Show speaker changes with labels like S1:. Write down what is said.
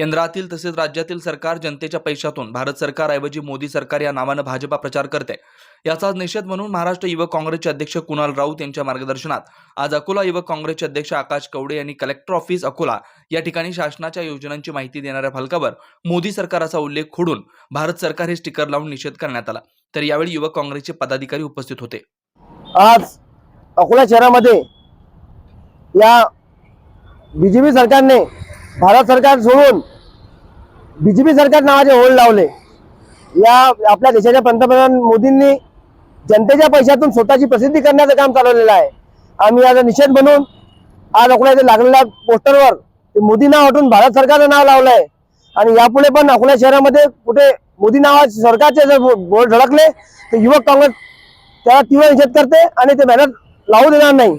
S1: केंद्रातील तसेच राज्यातील सरकार जनतेच्या पैशातून भारत सरकारऐवजी मोदी सरकार या नावानं भाजपा प्रचार करते. याचाच निषेध म्हणून महाराष्ट्र युवक काँग्रेसचे अध्यक्ष कुणाल राऊत यांच्या मार्गदर्शनात आज अकोला युवक काँग्रेसचे अध्यक्ष आकाश कवडे यांनी कलेक्टर ऑफिस अकोला या ठिकाणी शासनाच्या योजनांची माहिती देणाऱ्या फलकावर मोदी सरकाराचा उल्लेख खोडून भारत सरकार हे स्टिकर लावून निषेध करण्यात आला. तर यावेळी युवक काँग्रेसचे पदाधिकारी उपस्थित होते.
S2: आज अकोला शहरामध्ये या बीजेपी सरकारने भारत सरकार सोडून बी जे पी सरकार नावाचे होल्ड लावले. या आपल्या देशाच्या पंतप्रधान मोदींनी जनतेच्या पैशातून स्वतःची प्रसिद्धी करण्याचं काम चालवलेलं आहे. आम्ही याचा निषेध म्हणून आज अकोला इथे लागलेल्या पोस्टरवर ते मोदी नाव हटून भारत सरकारचं नाव लावलं आहे आणि यापुढे पण अकोला शहरामध्ये कुठे मोदी नावा सरकारचे जर बोर्ड धडकले तर युवक काँग्रेस त्याला तीव्र निषेध करते आणि ते बॅनर लावू देणार नाही.